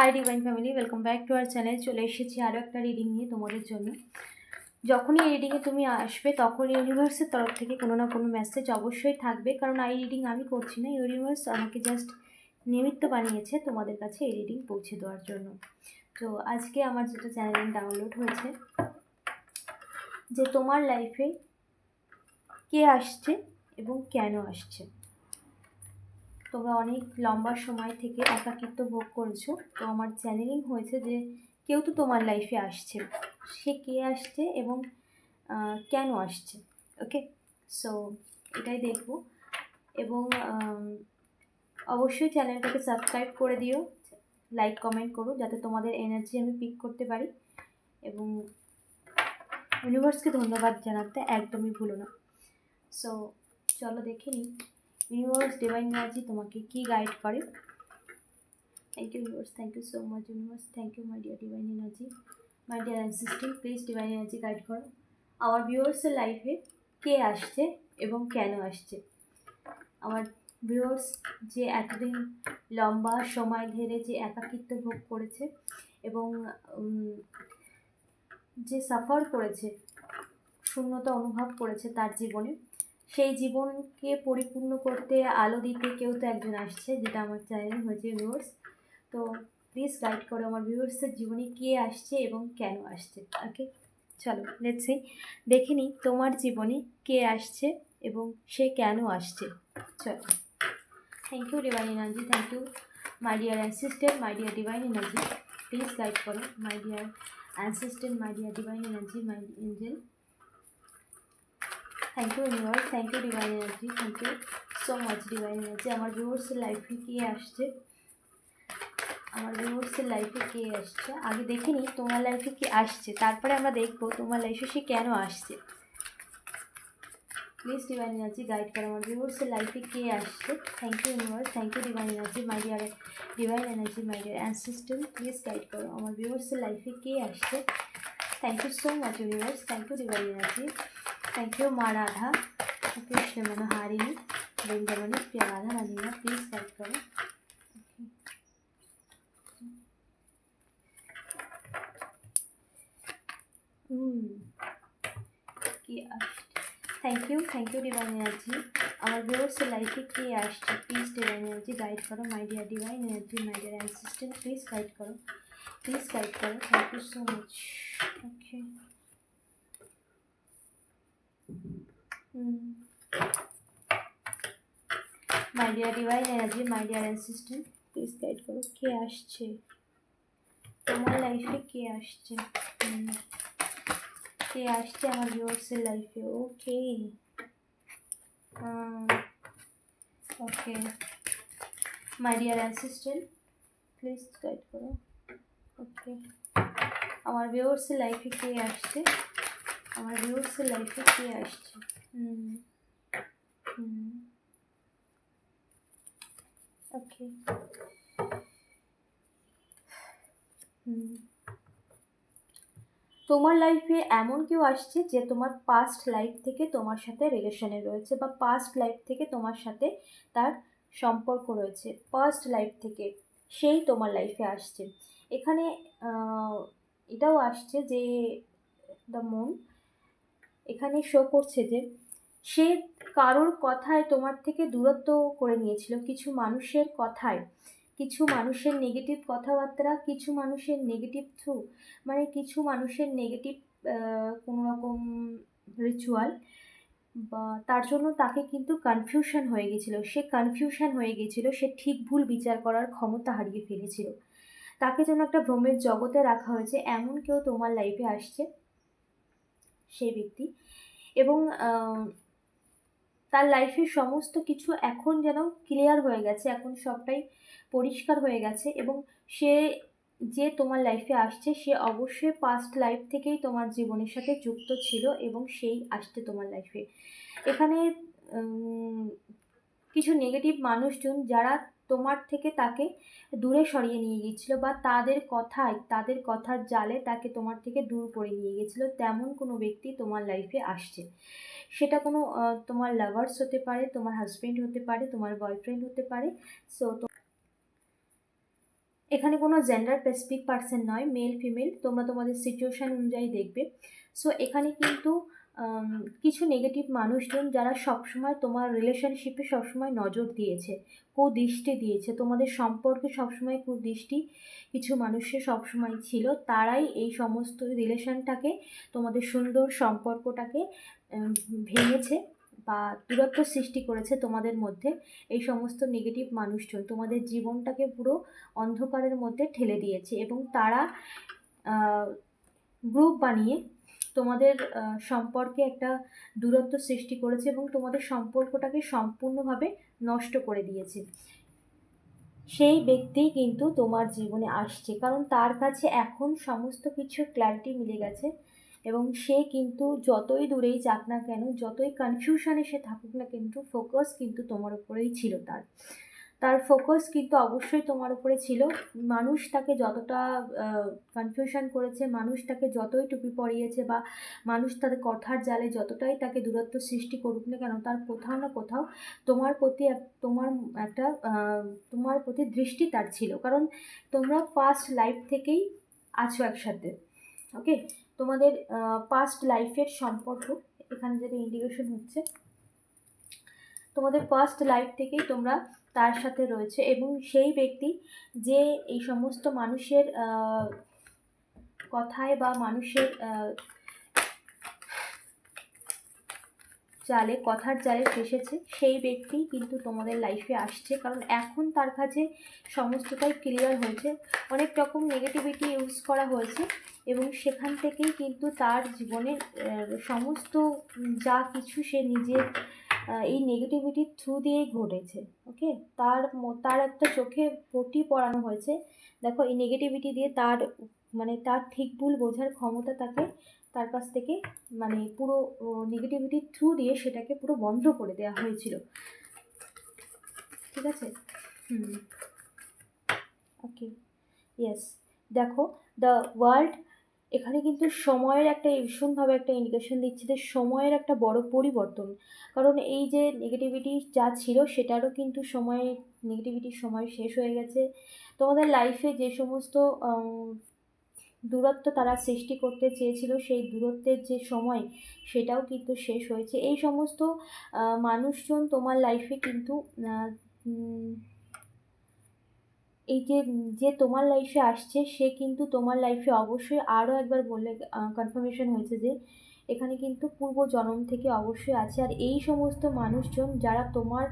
Hi divine family welcome back to our channel চলে এসেছি আরও একটা রিডিং নিয়ে তোমাদের জন্য। যখনই এই রিডিংয়ে তুমি আসবে তখন ইউনিভার্সের তরফ থেকে কোনো না কোনো মেসেজ অবশ্যই থাকবে। কারণ এই রিডিং আমি করছি না ইউনিভার্স আমাকে জাস্ট নিমিত্ত বানিয়েছে তোমাদের কাছে এই রিডিং পৌঁছে দেওয়ার জন্য। তো আজকে আমার যেটা চ্যানেলে ডাউনলোড হয়েছে, যে তোমার লাইফে কে আসছে এবং কেন আসছে। তোমরা অনেক লম্বা সময় থেকে একাকিত্ব ভোগ করেছ। তো আমার চ্যানেলিং হয়েছে যে কেউ তো তোমার লাইফে আসছে। সে কে আসছে এবং কেন আসছে? ওকে সো এটাই দেখব। এবং অবশ্যই চ্যানেলটাকে সাবস্ক্রাইব করে দিও। লাইক কমেন্ট করো, যাতে তোমাদের এনার্জি আমি পিক করতে পারি। এবং ইউনিভার্সকে ধন্যবাদ জানাতে একদমই ভুলো না। সো চলো দেখে নিই। ইউনিভার্স ডিভাইন এনার্জি তোমাকে কি গাইড করে? Thank you universe thank you so much universe thank you my dear divine energy my dear assistant please divine energy guide করো। আমার ভিউয়ার্সের লাইফে কে আসছে এবং কেন আসছে? আমার ভিউয়ার্স যে এতদিন লম্বা সময় ধরে যে একাকিত্ব ভোগ করেছে এবং যে সাফার করেছে, শূন্যতা অনুভব করেছে তার জীবনে সেই জীবনকে পরিপূর্ণ করতে আলো দিতে কেউ তো একজন আসছে, যেটা আমার চ্যানেল হয়েছে ভিউয়ার্স তো প্লিজ গাইড করো আমার ভিউয়ার্সের জীবনে কে আসছে এবং কেন আসছে ওকে চলো লেটস দেখে নিই তোমার জীবনে কে আসছে এবং সে কেন আসছে। চলো। Thank you divine energy thank you my dear assistant my dear divine energy please guide করো my dear assistant my dear divine energy my angel thank you universe thank you divine energy thank you so much divine energy আমার ভিউয়ার্সের লাইফে কে আসছে আমার ভিউয়ার্সের লাইফে কে আসছে আগে দেখে নিই তোমার লাইফে কে আসছে তারপরে আমরা দেখব তোমার লাইফে সে কেন আসছে প্লিজ ডিভাইন এনার্জি গাইড করো আমার ভিউয়ার্সের লাইফে কে আসছে thank you universe thank you divine energy my dear divine energy my dear assistant please guide করো আমার ভিউয়ার্সের লাইফে কে আসছে thank you so much universe thank you divine energy you মা রাধা কৃষ্ণ মনোহারিণী বৃন্দাবনী প্রিয়া রাধা রানীরা প্লিজ গাইড করো হুম কি আসছে thank you thank you divine energy আমার ভিউয়ার্সের লাইফে কে আসছে প্লিজ ডিভাইন এনার্জি গাইড করো my dear divine energy my dear assistant please guide করো প্লিজ গাইড করো thank you so much okay my dear divine energy my dear assistant please guide করো কে আসছে? তোমার লাইফে কে আসছে? হুম। কে আসছে আমার ভিউয়ার্সের লাইফে okay okay my dear assistant please guide করো ওকে আমার ভিউয়ার্সের লাইফে কে আসছে? আমার ভিউয়ার্সের লাইফে কে আসছে? হুম ওকে হুম তোমার লাইফে এমন কেউ আসছে যে তোমার পাস্ট লাইফ থেকে তোমার সাথে রিলেশনে রয়েছে বা পাস্ট লাইফ থেকে তোমার সাথে তার সম্পর্ক রয়েছে। পাস্ট লাইফ থেকে সেই তোমার লাইফে আসছে। এখানে এটাও আসছে যে দ্য মুন এখানে শো করছে যে সে কারোর কথায় তোমার থেকে দূরত্ব করে নিয়েছিল। কিছু মানুষের কথায়, কিছু মানুষের নেগেটিভ কথাবার্তা, কিছু মানুষের নেগেটিভ থ্রু মানে কিছু মানুষের নেগেটিভ কোনো রকম রিচুয়াল বা তার জন্য তাকে কিন্তু কনফিউশন হয়ে গেছিল। সে কনফিউশন হয়ে গেছিল, সে ঠিক ভুল বিচার করার ক্ষমতা হারিয়ে ফেলেছিল। তাকে যেন একটা ভ্রমের জগতে রাখা হয়েছে, এমন কেউ তোমার লাইফে আসছে, সেই ব্যক্তি। এবং তার লাইফের সমস্ত কিছু এখন যেন ক্লিয়ার হয়ে গেছে, এখন সবটাই পরিষ্কার হয়ে গেছে এবং সে যে তোমার লাইফে আসছে, সে অবশ্যই পাস্ট লাইফ থেকেই তোমার জীবনের সাথে যুক্ত ছিল এবং সেই আসছে তোমার লাইফে এখানে কিছু নেগেটিভ মানুষজন যারা তোমার থেকে তাকে দূরে সরিয়ে নিয়ে গিয়েছিল বা তাদের কথায়, তাদের কথার জালে তাকে তোমার থেকে দূর করে নিয়ে গেছিল তেমন কোনো ব্যক্তি তোমার লাইফে আসছে। সেটা কোনো তোমার লাভার্স হতে পারে, তোমার হাজবেন্ড হতে পারে, তোমার বয়ফ্রেন্ড হতে পারে। সো এখানে কোনো জেন্ডার স্পেসিফিক পার্সন নয় মেল ফিমেল তোমরা তোমাদের সিচুয়েশান অনুযায়ী দেখবে। সো এখানে কিন্তু কিছু নেগেটিভ মানুষজন যারা সবসময় তোমার রিলেশনশিপে সবসময় নজর দিয়েছে, কুদৃষ্টি দিয়েছে। তোমাদের সম্পর্কে সবসময় কুদৃষ্টি কিছু মানুষের সবসময় ছিল। তারাই এই সমস্ত রিলেশনটাকে তোমাদের সুন্দর সম্পর্কটাকে ভেঙেছে বা দূরত্ব সৃষ্টি করেছে তোমাদের মধ্যে এই সমস্ত নেগেটিভ মানুষজন। তোমাদের জীবনটাকে পুরো অন্ধকারের মধ্যে ঠেলে দিয়েছে এবং তারা গ্রুপ বানিয়ে তোমাদের সম্পর্কে একটা দূরত্ব সৃষ্টি করেছে এবং তোমাদের সম্পর্কটাকে সম্পূর্ণভাবে নষ্ট করে দিয়েছে। সেই ব্যক্তি কিন্তু তোমার জীবনে আসছে। কারণ তার কাছে এখন সমস্ত কিছু ক্ল্যারিটি মিলে গেছে। এবং সে কিন্তু যতই দূরেই যাক না কেন, যতই কনফিউশনে সে থাকুক না কিন্তু ফোকাস কিন্তু তোমার উপরেই ছিল তার। তার ফোকাস কিন্তু অবশ্যই তোমার উপরে ছিল। মানুষ তাকে যতটা কনফিউশন করেছে, মানুষ তাকে যতই টুপি পরিয়েছে বা মানুষ তাদের কথার জালে যতটাই তাকে দূরত্ব সৃষ্টি করুক না কেন, তার কোথাও না কোথাও তোমার প্রতি এক- তোমার একটা তোমার প্রতি দৃষ্টি তার ছিল। কারণ তোমরা পাস্ট লাইফ থেকেই আছো একসাথে ওকে তোমাদের পাস্ট লাইফের সম্পর্ক, এখানে যেটা ইন্ডিকেশন হচ্ছে, তোমাদের পাস্ট লাইফ থেকেই তোমরা তার সাথে রয়েছে এবং সেই ব্যক্তি যে এই সমস্ত মানুষের কথায় বা মানুষের জালে, কথার জালে ফেসেছে, সেই ব্যক্তি কিন্তু তোমাদের লাইফে আসছে। কারণ এখন তার কাছে সমস্তটাই ক্লিয়ার হয়েছে। অনেক রকম নেগেটিভিটি ইউজ করা হয়েছে এবং সেখান থেকেই কিন্তু তার জীবনের সমস্ত যা কিছু সে নিজের এই নেগেটিভিটির থ্রু দিয়েই ঘটেছে। ওকে তার তার একটা চোখে পটি পড়ানো হয়েছে। দেখো, এই নেগেটিভিটি দিয়ে তার মানে তার ঠিক ভুল বোঝার ক্ষমতা তাকে তার কাছ থেকে মানে পুরো নেগেটিভিটির থ্রু দিয়ে সেটাকে পুরো বন্ধ করে দেওয়া হয়েছিল। ঠিক আছে? হুম। ওকে ইয়েস দেখো দ্য ওয়ার্ল্ড এখানে কিন্তু সময়ের একটা ভীষণভাবে একটা ইন্ডিকেশন দিচ্ছে যে সময়ের একটা বড় পরিবর্তন। কারণ এই যে নেগেটিভিটি যা ছিল সেটারও কিন্তু সময় নেগেটিভিটির সময় শেষ হয়ে গেছে। তোমাদের লাইফে যে সমস্ত দূরত্ব তারা সৃষ্টি করতে চেয়েছিল, সেই দূরত্বের যে সময় সেটাও কিন্তু শেষ হয়েছে। এই সমস্ত মানুষজন তোমার লাইফে কিন্তু এই যে যে তোমার লাইফে আসছে, সে কিন্তু তোমার লাইফে অবশ্যই আরও একবার বলে কনফার্মেশন হয়েছে যে এখানে কিন্তু পূর্ব জন্ম থেকে অবশ্যই আছে। আর এই সমস্ত মানুষজন যারা তোমার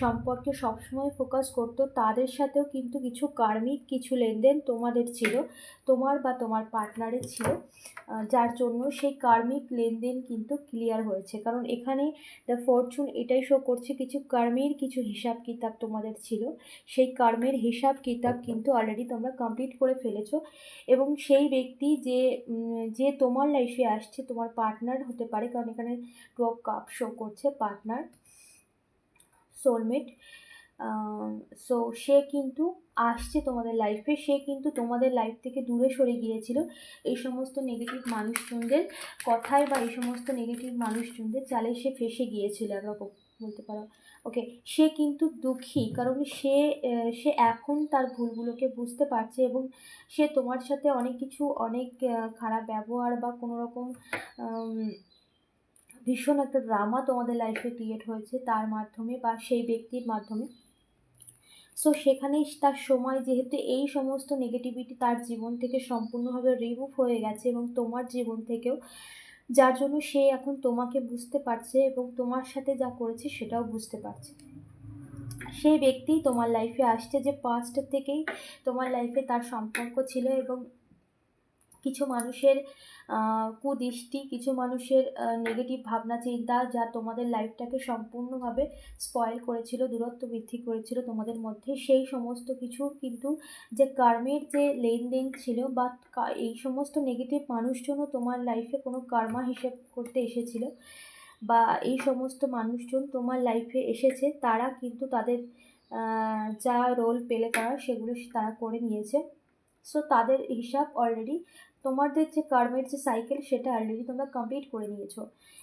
সম্পর্কে সবসময় ফোকাস করতো, তাদের সাথেও কিন্তু কিছু কার্মিক, কিছু লেনদেন তোমাদের ছিল, তোমার বা তোমার পার্টনারের ছিল যার জন্য সেই কার্মিক লেনদেন কিন্তু ক্লিয়ার হয়েছে। কারণ এখানে দ্য ফরচুন এটাই শো করছে, কিছু কর্মের, কিছু হিসাব কিতাব তোমাদের ছিল। সেই কর্মের হিসাব কিতাব কিন্তু অলরেডি তোমরা কমপ্লিট করে ফেলেছো। এবং সেই ব্যক্তি যে যে তোমার লাইফে আসছে, তোমার পার্টনার হতে পারে, কারণ এখানে টু অফ কাপ শো করছে পার্টনার সোলমেট সো সে কিন্তু আসছে তোমাদের লাইফে সে কিন্তু তোমাদের লাইফ থেকে দূরে সরে গিয়েছিল। এই সমস্ত নেগেটিভ মানুষজনদের কথায় বা এই সমস্ত নেগেটিভ মানুষজনদের চালে সে ফেসে গিয়েছিল, একরকম, বলতে পারো। ওকে সে কিন্তু দুঃখী, কারণ সে সে এখন তার ভুলগুলোকে বুঝতে পারছে এবং সে তোমার সাথে অনেক কিছু, অনেক খারাপ ব্যবহার বা কোনো রকম ভীষণ একটা ড্রামা তোমাদের লাইফে ক্রিয়েট হয়েছে তার মাধ্যমে বা সেই ব্যক্তির মাধ্যমে। সো সেখানেই তার সময় যেহেতু এই সমস্ত নেগেটিভিটি তার জীবন থেকে সম্পূর্ণভাবে রিমুভ হয়ে গেছে এবং তোমার জীবন থেকেও যার জন্য সে এখন তোমাকে বুঝতে পারছে এবং তোমার সাথে যা করেছে সেটাও বুঝতে পারছে। সেই ব্যক্তি তোমার লাইফে আসছে যে পাস্ট থেকেই তোমার লাইফে তার সম্পর্ক ছিল এবং কিছু মানুষের কুদৃষ্টি, কিছু মানুষের নেগেটিভ ভাবনা, চিন্তা যা তোমাদের লাইফটাকে সম্পূর্ণভাবে স্পয়েল করেছিল, দূরত্ব বৃদ্ধি করেছিল তোমাদের মধ্যে। সেই সমস্ত কিছু কিন্তু যে কর্মের যে লেনদেন ছিল বা এই সমস্ত নেগেটিভ মানুষজনও তোমার লাইফে কোনো কর্মা হিসেব করতে এসেছিল বা এই সমস্ত মানুষজন তোমার লাইফে এসেছে, তারা কিন্তু তাদের যা রোল পেলে করার সেগুলো তারা করে নিয়েছে। সো তাদের হিসাব অলরেডি তোমাদের যে কর্মের যে সাইকেল সেটা অলরেডি তোমরা কমপ্লিট করে নিয়েছো।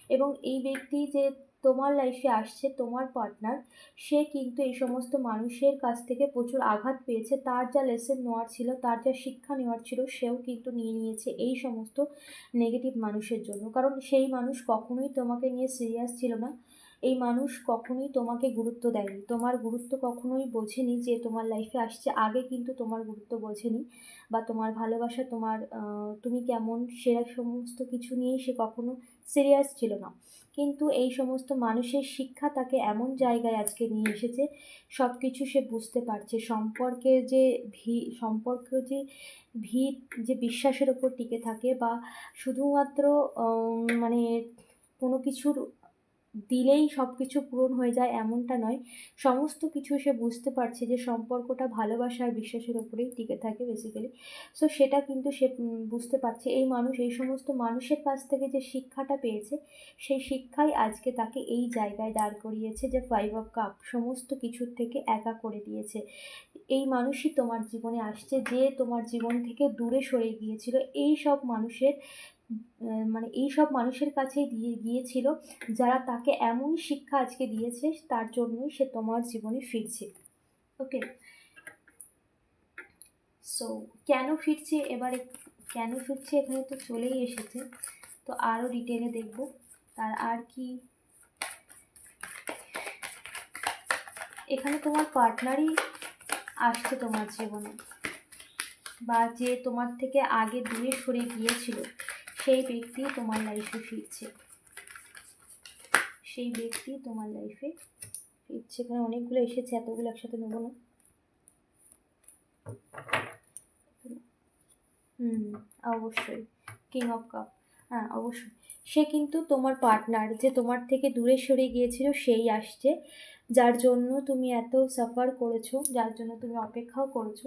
এবং এই ব্যক্তি যে তোমার লাইফে আসছে, তোমার পার্টনার সে কিন্তু এই সমস্ত মানুষের কাছ থেকে প্রচুর আঘাত পেয়েছে। তার যা লেসন নেওয়ার ছিল, তার যা শিক্ষা নেওয়ার ছিল, সেও কিন্তু নিয়ে নিয়েছে এই সমস্ত নেগেটিভ মানুষের জন্য। কারণ সেই মানুষ কখনোই তোমাকে নিয়ে সিরিয়াস ছিল না। এই মানুষ কখনোই তোমাকে গুরুত্ব দেয়নি। তোমার গুরুত্ব কখনোই বোঝেনি যে তোমার লাইফে আসছে। আগে কিন্তু তোমার গুরুত্ব বোঝেনি বা তোমার ভালোবাসা, তোমার তুমি কেমন সেরা সমস্ত কিছু নিয়েই সে কখনো সিরিয়াস ছিল না। কিন্তু এই সমস্ত মানুষের শিক্ষা তাকে এমন জায়গায় আজকে নিয়ে এসেছে সব কিছু সে বুঝতে পারছে। সম্পর্কের যে ভি, সম্পর্ক যে ভিত, যে বিশ্বাসের ওপর টিকে থাকে বা শুধুমাত্র মানে কোনো কিছুর দিলেই সব কিছু পূরণ হয়ে যায় এমনটা নয়। সমস্ত কিছু সে বুঝতে পারছে যে সম্পর্কটা ভালোবাসা আর বিশ্বাসের ওপরেই টিকে থাকে বেসিক্যালি সো সেটা কিন্তু সে বুঝতে পারছে। এই মানুষ, এই সমস্ত মানুষের কাছ থেকে যে শিক্ষাটা পেয়েছে, সেই শিক্ষাই আজকে তাকে এই জায়গায় দাঁড় করিয়েছে যে ফাইভ অফ কাপ সমস্ত কিছুর থেকে একা করে দিয়েছে। এই মানুষই তোমার জীবনে আসছে, যে তোমার জীবন থেকে দূরে সরে গিয়েছিল। এই সব মানুষের মানে এই সব মানুষের কাছে দিয়ে, গিয়েছিল, যারা তাকে এমন শিক্ষা আজকে দিয়েছে, তার জন্যই সে তোমার জীবনে ফিরছে। ওকে সো কেন ফিরছে? এবারে কেন ফিরছে? এখানে তো চলেই এসেছে। তো আরও ডিটেলে দেখব। তার আর কি? এখানে তোমার পার্টনারই আসছে তোমার জীবনে। বা যে তোমার থেকে আগে দূরে সরে গিয়েছিল। সেই ব্যক্তি তোমার লাইফে ফিরছে। সেই ব্যক্তি তোমার লাইফে ফিরছে। এখানে অনেকগুলো এসেছে, এতগুলো একসাথে নেব না। হুম, অবশ্যই। কিং অফ কাপ হ্যাঁ অবশ্যই। সে কিন্তু তোমার পার্টনার যে তোমার থেকে দূরে সরে গিয়েছিল, সেই আসছে। যার জন্য তুমি এত সাফার করেছ, যার জন্য তুমি অপেক্ষাও করেছ।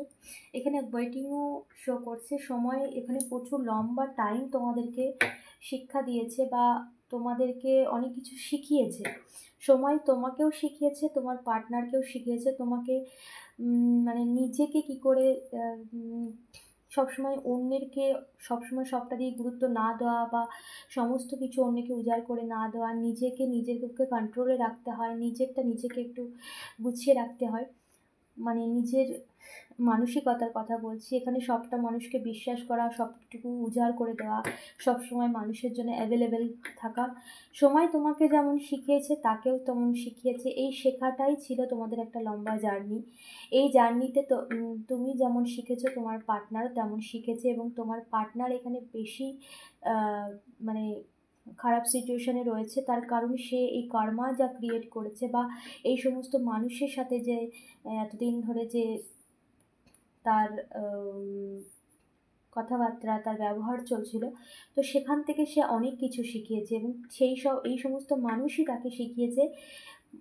এখানে ওয়েটিংও শো করছে। সময়, এখানে প্রচুর লম্বা টাইম তোমাদেরকে শিক্ষা দিয়েছে বা তোমাদেরকে অনেক কিছু শিখিয়েছে। সময় তোমাকেও শিখিয়েছে, তোমার পার্টনারকেও শিখিয়েছে। তোমাকে মানে নিজেকে কি করে সবসময় অন্যেরকে সবসময় সবটা দিয়ে গুরুত্ব না দেওয়া বা সমস্ত কিছু অন্যকে উজাড় করে না দেওয়া, নিজেকে নিজের পক্ষে কন্ট্রোলে রাখতে হয়, নিজেরটা নিজেকে একটু গুছিয়ে রাখতে হয়। মানে নিজের মানসিকতার কথা বলছি, এখানে সবটা মানুষকে বিশ্বাস করা, সবটুকু উজাড় করে দেওয়া সব সময় মানুষের জন্য অ্যাভেলেবেল থাকা। সময় তোমাকে যেমন শিখিয়েছে, তাকেও তেমন শিখিয়েছে। এই শেখাটাই ছিল তোমাদের একটা লম্বা জার্নি। এই জার্নিতে তো তুমি যেমন শিখেছো, তোমার পার্টনারও তেমন শিখেছে এবং তোমার পার্টনার এখানে বেশি মানে খারাপ সিচুয়েশানে রয়েছে। তার কারণ সে এই কর্মা যা ক্রিয়েট করেছে বা এই সমস্ত মানুষের সাথে যে, এতদিন ধরে যে তার কথাবার্তা, তার ব্যবহার চলছিল। তো সেখান থেকে সে অনেক কিছু শিখিয়েছে এবং সেই সব এই সমস্ত মানুষই তাকে শিখিয়েছে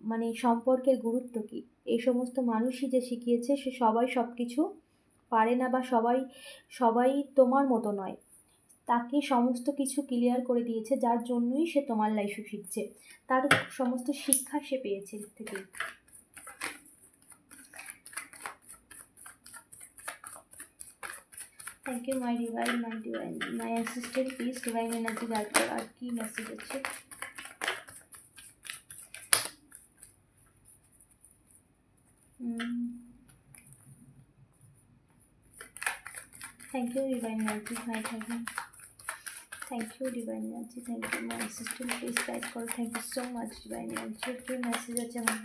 মানে সম্পর্কের গুরুত্ব কী। এই সমস্ত মানুষই যে শিখিয়েছে, সে সবাই সব কিছু পারে না বা সবাই সবাই তোমার মতো নয়। তাকে সমস্ত কিছু ক্লিয়ার করে দিয়েছে, যার জন্যই সে তোমার লাইফে ফিরছে। তার সমস্ত শিক্ষা সে পেয়েছে থেকে thank you my divine my divine my assistant please divine energy তারপর আর কি মেসেজ আছে? Thank you divine energy my থাকবেন thank you divine energy thank you my assistant please type করো thank you so much divine energy কি message আছে আমার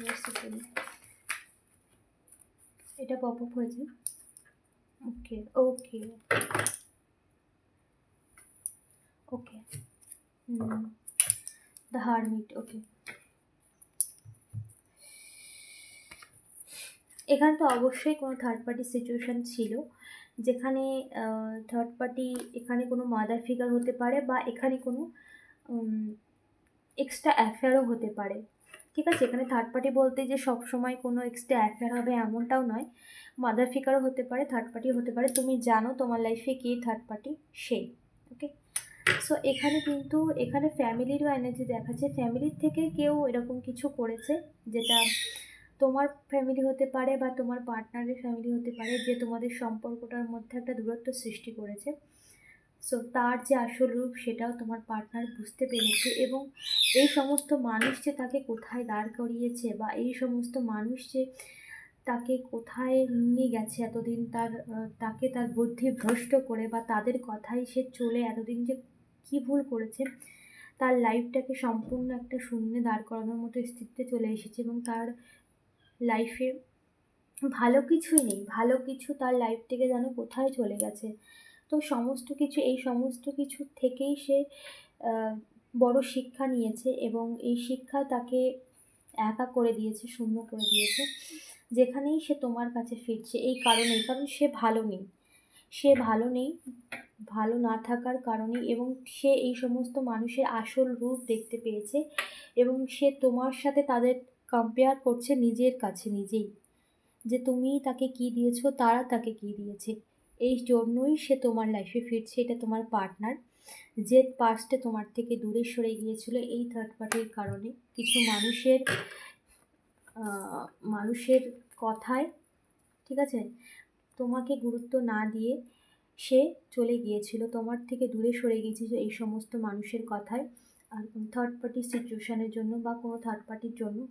এটা পপ আপ হয়েছে। Okay okay okay the hermit ওকে এখানে তো অবশ্যই কোনো থার্ড পার্টি সিচুয়েশান ছিল, যেখানে থার্ড পার্টি এখানে কোনো মাদার ফিগার হতে পারে বা এখানে কোনো এক্সট্রা অ্যাফেয়ারও হতে পারে। ঠিক আছে? এখানে থার্ড পার্টি বলতে যে সব সময় কোনো এক্সট্রা অ্যাফেয়ার হবে এমনটাও নয়। মাদার ফিগারও হতে পারে থার্ড পার্টিও হতে পারে। তুমি জানো তোমার লাইফে কে থার্ড পার্টি সেই ওকে সো এখানে কিন্তু, এখানে ফ্যামিলিরও এনার্জি দেখাচ্ছে। ফ্যামিলির থেকে কেউ এরকম কিছু করেছে যেটা তোমার ফ্যামিলি হতে পারে বা তোমার পার্টনারের ফ্যামিলি হতে পারে, যে তোমাদের সম্পর্কটার মধ্যে একটা দূরত্ব সৃষ্টি করেছে। সো তার যে আসল রূপ, সেটাও তোমার পার্টনার বুঝতে পেরেছে এবং এই সমস্ত মানুষ যে তাকে কোথায় দাঁড় করিয়েছে বা এই সমস্ত মানুষ যে তাকে কোথায় নিয়ে গেছে এতদিন তার তাকে তার বুদ্ধি ভ্রষ্ট করে বা তাদের কথাই সে চলে এতদিন যে কী ভুল করেছে, তার লাইফটাকে সম্পূর্ণ একটা শূন্যে দাঁড় করানোর মতো স্থিতিতে চলে এসেছে এবং তার লাইফে ভালো কিছুই নেই, ভালো কিছু তার লাইফ থেকে যেন কোথায় চলে গেছে। তো সমস্ত কিছু, এই সমস্ত কিছু থেকেই সে বড় শিক্ষা নিয়েছে এবং এই শিক্ষা তাকে একা করে দিয়েছে, শূন্য করে দিয়েছে। যেখানেই সে তোমার কাছে ফিরছে, এই কারণেই, কারণ সে ভালো নেই। সে ভালো নেই, ভালো না থাকার কারণে এবং সে এই সমস্ত মানুষের আসল রূপ দেখতে পেয়েছে এবং সে তোমার সাথে তাদের কম্পেয়ার করছে নিজের কাছে নিজেই। যে তুমি তাকে কি দিয়েছ, তারা তাকে কি দিয়েছে, এই জন্যই সে তোমার লাইফে ফিরছে, এটা তোমার পার্টনার যে পাস্টে তোমার থেকে দূরে সরে গিয়েছিল, এই থার্ড পার্টির কারণে কিছু মানুষের মানুষের কথায়, ঠিক আছে? তোমাকে গুরুত্ব না দিয়ে সে চলে গিয়েছিল। তোমার থেকে দূরে সরে গিয়েছিল এই সমস্ত মানুষের কথায়। আর থার্ড পার্টি সিচুয়েশনের জন্য বা কোনো থার্ড পার্টির জন্য,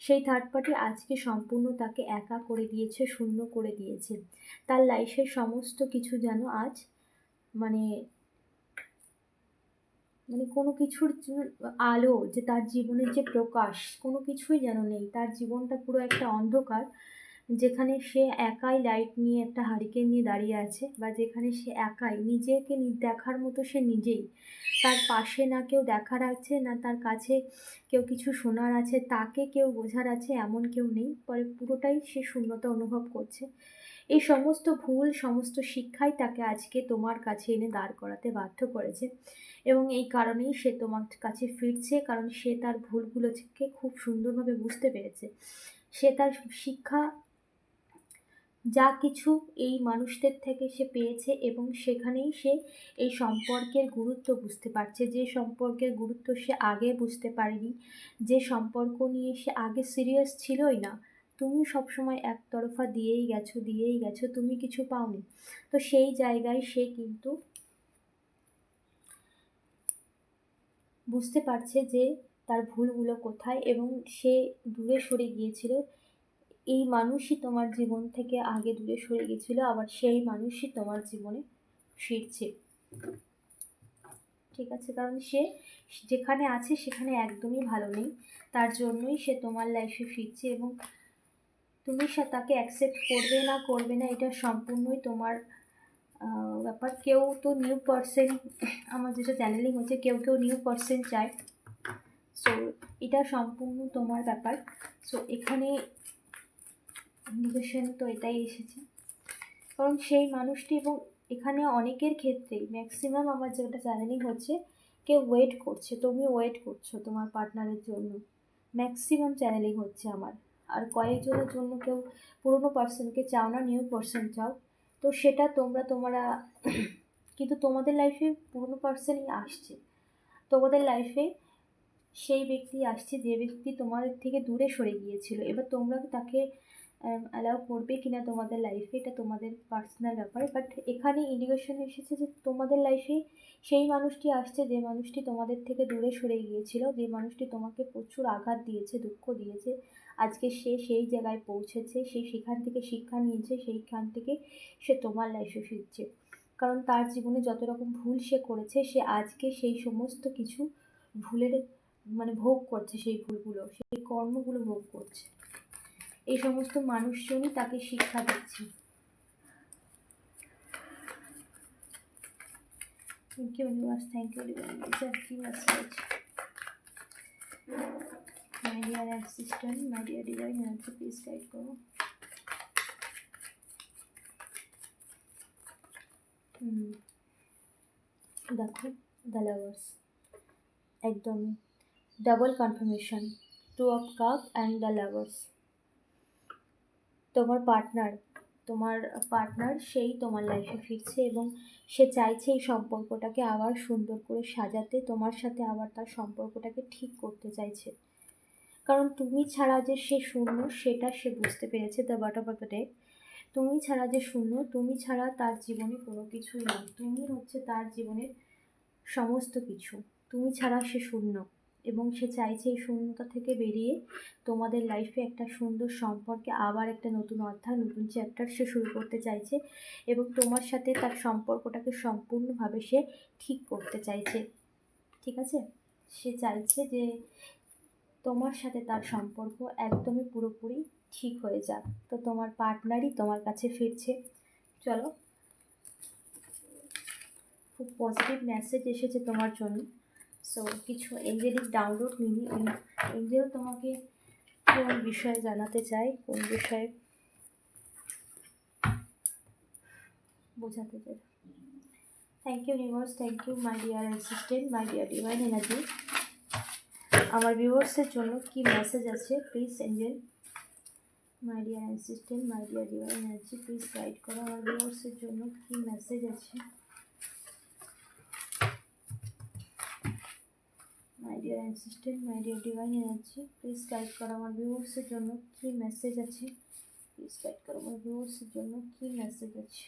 সেই থার্ড পার্টি আজকে সম্পূর্ণ তাকে একা করে দিয়েছে, শূন্য করে দিয়েছে। তার লাইফের সমস্ত কিছু যেন আজ মানে মানে কোনো কিছুর আলো, যে তার জীবনের যে প্রকাশ, কোনো কিছুই যেন নেই। তার জীবনটা পুরো একটা অন্ধকার, যেখানে সে একাই লাইট নিয়ে একটা হারিকেন নিয়ে দাঁড়িয়ে আছে বা যেখানে সে একাই নিজেকে দেখার মতো সে নিজেই। তার পাশে না কেউ দেখার আছে, না তার কাছে কেউ কিছু শোনার আছে, তাকে কেউ বোঝার আছে এমন কেউ নেই। পরে পুরোটাই সে শূন্যতা অনুভব করছে। এই সমস্ত ভুল, সমস্ত শিক্ষাই তাকে আজকে তোমার কাছে এনে দাঁড় করাতে বাধ্য করেছে। এবং এই কারণেই সে তোমার কাছে ফিরছে, কারণ সে তার ভুলগুলোকে খুব সুন্দরভাবে বুঝতে পেরেছে। সে তার শিক্ষা, যা কিছু এই মানুষদের থেকে সে পেয়েছে এবং সেখানেই সে এই সম্পর্কের গুরুত্ব বুঝতে পারছে। যে সম্পর্কের গুরুত্ব সে আগে বুঝতে পারেনি, যে সম্পর্ক নিয়ে সে আগে সিরিয়াস ছিলই না, তুমি সবসময় একতরফা দিয়েই গেছো দিয়েই গেছো, তুমি কিছু পাওনি। তো সেই জায়গায় সে কিন্তু বুঝতে পারছে যে তার ভুলগুলো কোথায় এবং সে দূরে সরে গিয়েছিল। এই মানুষই তোমার জীবন থেকে আগে দূরে সরে গিয়েছিল, আবার সেই মানুষই তোমার জীবনে ফিরছে। ঠিক আছে, কারণ সে যেখানে আছে সেখানে একদমই ভালো নেই। তার জন্যই সে তোমার লাইফে ফিরছে এবং তুমি সে তাকে অ্যাকসেপ্ট করবে না করবে না, এটা সম্পূর্ণই তোমার ব্যাপার, কেউ তো নিউ পার্সন আমার যেটা চ্যানেলিং হচ্ছে, কেউ কেউ নিউ পার্সেন চায়। সো এটা সম্পূর্ণ তোমার ব্যাপার। সো এখানে ইন্ডিকেশন তো এটাই এসেছে। কারণ সেই মানুষটি এবং এখানে অনেকের ক্ষেত্রেই ম্যাক্সিমাম আমার যেটা চ্যানেলিং হচ্ছে, কেউ ওয়েট করছে তুমি ওয়েট করছ তোমার পার্টনারের জন্য। ম্যাক্সিমাম চ্যানেলিং হচ্ছে আমার। আর কয়েকজনের জন্য কেউ পুরনো পার্সনকে চাও না নিউ পার্সন চাও। তো সেটা তোমরা তোমরা কিন্তু তোমাদের লাইফে পুরনো পার্সনই আসছে। তোমাদের লাইফে সেই ব্যক্তি আসছে যে ব্যক্তি তোমাদের থেকে দূরে সরে গিয়েছিল। এবার তোমরা তাকে অ্যালাউ করবে কি না তোমাদের লাইফে এটা তোমাদের পার্সোনাল ব্যাপার। বাট এখানে ইন্ডিকেশন এসেছে যে তোমাদের লাইফে সেই মানুষটি আসছে যে মানুষটি তোমাদের থেকে দূরে সরে গিয়েছিল, যে মানুষটি তোমাকে প্রচুর আঘাত দিয়েছে, দুঃখ দিয়েছে। আজকে সে সেই জায়গায় পৌঁছেছে, সে সেখান থেকে শিক্ষা নিয়েছে, সেইখান থেকে সে তোমার লাইফে ফিরছে। কারণ তার জীবনে যত রকম ভুল সে করেছে, সে আজকে সেই সমস্ত কিছু ভুলের মানে ভোগ করছে সেই ভুলগুলো, সেই কর্মগুলো ভোগ করছে। এই সমস্ত মানুষজনই তাকে শিক্ষা দিচ্ছে। Thank you universe thank you কি message my dear assistant my dear design আছে প্লিজ গাইড করো দেখো দ্য লাভার্স একদম double confirmation two of cup and the lovers তোমার পার্টনার তোমার পার্টনার সেই তোমার লাইফে ফিরছে এবং সে চাইছে এই সম্পর্কটাকে আবার সুন্দর করে সাজাতে, তোমার সাথে আবার তার সম্পর্কটাকে ঠিক করতে চাইছে। কারণ তুমি ছাড়া যে সে শূন্য, সেটা সে বুঝতে পেরেছে the bottom of the day তুমি ছাড়া যে শূন্য, তুমি ছাড়া তার জীবনে কোনো কিছুই নেই। তুমি হচ্ছে তার জীবনের সমস্ত কিছু। তুমি ছাড়া সে শূন্য এবং সে চাইছে এই শূন্যতা থেকে বেরিয়ে তোমাদের লাইফে একটা সুন্দর সম্পর্কে আবার একটা নতুন অধ্যায়, নতুন চ্যাপ্টার সে শুরু করতে চাইছে এবং তোমার সাথে তার সম্পর্কটাকে সম্পূর্ণভাবে সে ঠিক করতে চাইছে। ঠিক আছে? সে চাইছে যে তোমার সাথে তার সম্পর্ক একদমই পুরোপুরি ঠিক হয়ে যাক। তো তোমার পার্টনারই তোমার কাছে ফিরছে। চলো। খুব পজিটিভ মেসেজ এসেছে তোমার জন্য। সো কিছু এঞ্জেলিক ডাউনলোড নিয়ে এঞ্জেল তোমাকে কোন বিষয়ে জানাতে চাই কোন বিষয়ে বোঝাতে চাই thank you universe thank you my dear assistant my dear divine energy আমার ভিউয়ার্সের জন্য কি মেসেজ আছে? Please angel my dear assistant my dear divine energy please guide করো। আমার ভিউয়ার্সের জন্য কি মেসেজ আছে? My dear assistant my dear divine energy please guide করো। আমার ভিউয়ার্সের জন্য কি মেসেজ আছে? প্লিজ গাইড করো। আমার ভিউয়ার্সের জন্য কি মেসেজ আছে।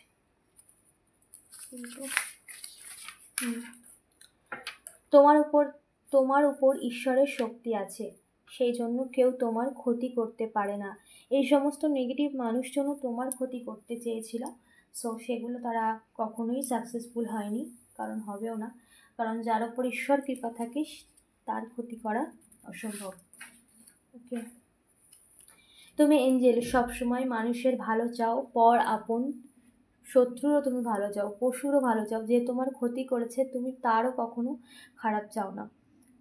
তোমার উপর তোমার উপর ঈশ্বরের শক্তি আছে। সেই জন্য কেউ তোমার ক্ষতি করতে পারে না। এই সমস্ত নেগেটিভ মানুষজনও তোমার ক্ষতি করতে চেয়েছিল। সো সেগুলো তারা কখনোই সাকসেসফুল হয়নি, কারণ হবেও না। কারণ যার উপর ঈশ্বর কৃপা থাকে, তার ক্ষতি করা অসম্ভব। ওকে তুমি এঞ্জেল সবসময় মানুষের ভালো চাও, পর আপন। শত্রুরও তুমি ভালো চাও, পশুরও ভালো চাও। যে তোমার ক্ষতি করেছে, তুমি তারও কখনো খারাপ চাও না।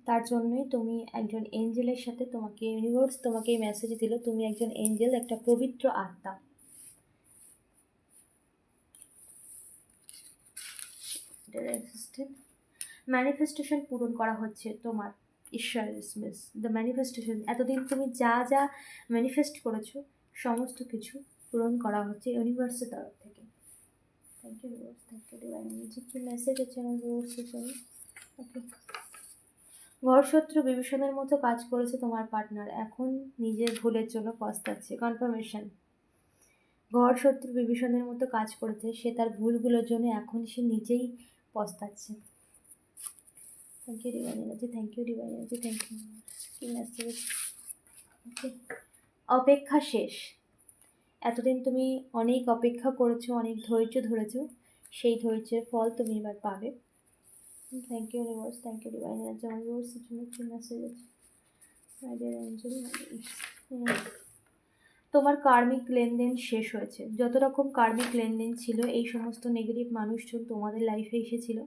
তার জন্যই তুমি একজন এঞ্জেলের সাথে তোমাকে ইউনিভার্স তোমাকে এই মেসেজ দিল, তুমি একজন এঞ্জেল একটা পবিত্র আত্মা। ম্যানিফেস্টেশন পূরণ করা হচ্ছে তোমার ঈশ্বর মিস দ্য ম্যানিফেস্টেশন এতদিন তুমি যা যা ম্যানিফেস্ট করেছ, সমস্ত কিছু পূরণ করা হচ্ছে ইউনিভার্সের তরফ থেকে। থ্যাংক ইউ থ্যাংক ইউ কি মেসেজ আছে আমার ভিউয়ার্সের জন্য। ওকে ঘরশত্রু বিভীষণের মতো কাজ করেছে তোমার পার্টনার এখন নিজের ভুলের জন্য পস্তাচ্ছে। কনফার্মেশন ঘরশত্রু বিভীষণের মতো কাজ করেছে। সে তার ভুলগুলোর জন্য এখন সে নিজেই পস্তাচ্ছে। Thank you divine energy thank you divine energy thank you অপেক্ষা শেষ। এতদিন তুমি অনেক অপেক্ষা করেছ, অনেক ধৈর্য ধরেছো। সেই ধৈর্যের ফল তুমি এবার পাবে। Universe thank you divine energy আমার ইউনিভার্সের জন্য কি মেসেজ আছে মাই ডিয়ার অ্যাঞ্জেল তোমার কার্মিক লেনদেন শেষ হয়েছে। যত রকম কার্মিক লেনদেন ছিল, এই সমস্ত নেগেটিভ মানুষজন তোমাদের লাইফে এসেছিল।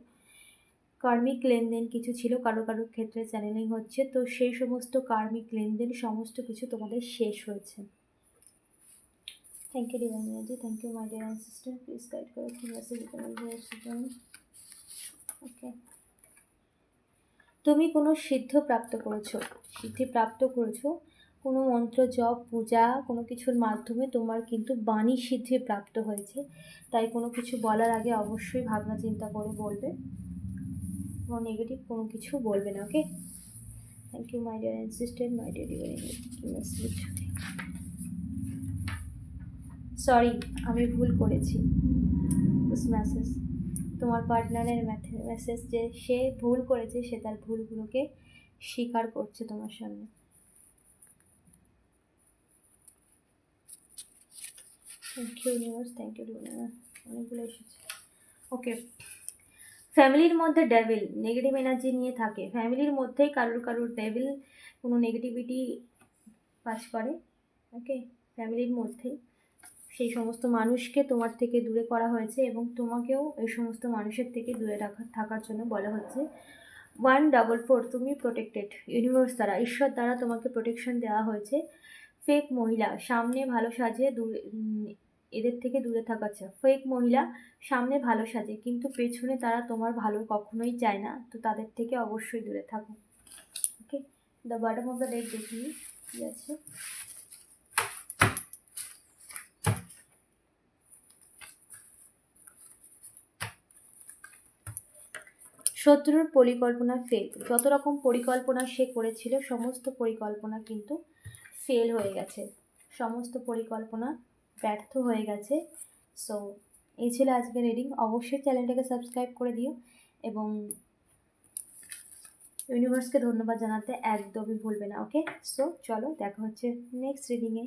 কার্মিক লেনদেন কিছু ছিল, কারও কারোর ক্ষেত্রে চ্যানেলিং হচ্ছে। তো সেই সমস্ত কার্মিক লেনদেন, সমস্ত কিছু তোমাদের শেষ হয়েছে। Thank you divine energy thank you my dear assistant please guide করো কি মেসেজ তোমার জন্য ওকে তুমি কোনো সিদ্ধ প্রাপ্ত করেছ। সিদ্ধি প্রাপ্ত করেছ। কোনো মন্ত্র, জপ, পূজা, কোনো কিছুর মাধ্যমে তোমার কিন্তু বাণী সিদ্ধি প্রাপ্ত হয়েছে। তাই কোনো কিছু বলার আগে অবশ্যই ভাবনা চিন্তা করে বলবে। কোনো নেগেটিভ কোনো কিছু বলবে না okay thank you my dear assistant my dear message sorry আমি ভুল করেছি। মেসেজ তোমার পার্টনারের মেসেজ যে সে ভুল করেছে, সে তার ভুলগুলোকে স্বীকার করছে তোমার সামনে। থ্যাংক ইউ থ্যাংক ইউ অনেকগুলো এসেছে। ওকে ফ্যামিলির মধ্যে ডেভিল নেগেটিভ এনার্জি নিয়ে থাকে। ফ্যামিলির মধ্যেই কারোর কারোর ডেভিল কোনো নেগেটিভিটি পাস করে। ওকে ফ্যামিলির মধ্যেই। সেই সমস্ত মানুষকে তোমার থেকে দূরে করা হয়েছে এবং তোমাকেও এই সমস্ত মানুষের থেকে দূরে রাখা, থাকার জন্য বলা হচ্ছে। ওয়ান ডাবল ফোর তুমি প্রোটেক্টেড ইউনিভার্স দ্বারা, ঈশ্বর দ্বারা তোমাকে প্রোটেকশন দেওয়া হয়েছে। ফেক মহিলা, সামনে ভালো সাজে, দূরে এদের থেকে দূরে থাকাচ্ছে ফেক মহিলা, সামনে ভালো সাজে, কিন্তু পেছনে তারা তোমার ভালো কখনোই চায় না, তো তাদের থেকে অবশ্যই দূরে থাকো। Okay the bottom of the deck দেখি, কী আছে? শত্রুর পরিকল্পনা ফেল যত রকম পরিকল্পনা সে করেছিল, সমস্ত পরিকল্পনা কিন্তু ফেল হয়ে গেছে। সমস্ত পরিকল্পনা ব্যর্থ হয়ে গেছে। সো এই ছিল আজকের রিডিং অবশ্যই চ্যানেলটাকে সাবস্ক্রাইব করে দিও এবং ইউনিভার্সকে ধন্যবাদ জানাতে একদমই ভুলবে না ওকে সো চলো, দেখা হচ্ছে নেক্সট রিডিংয়ে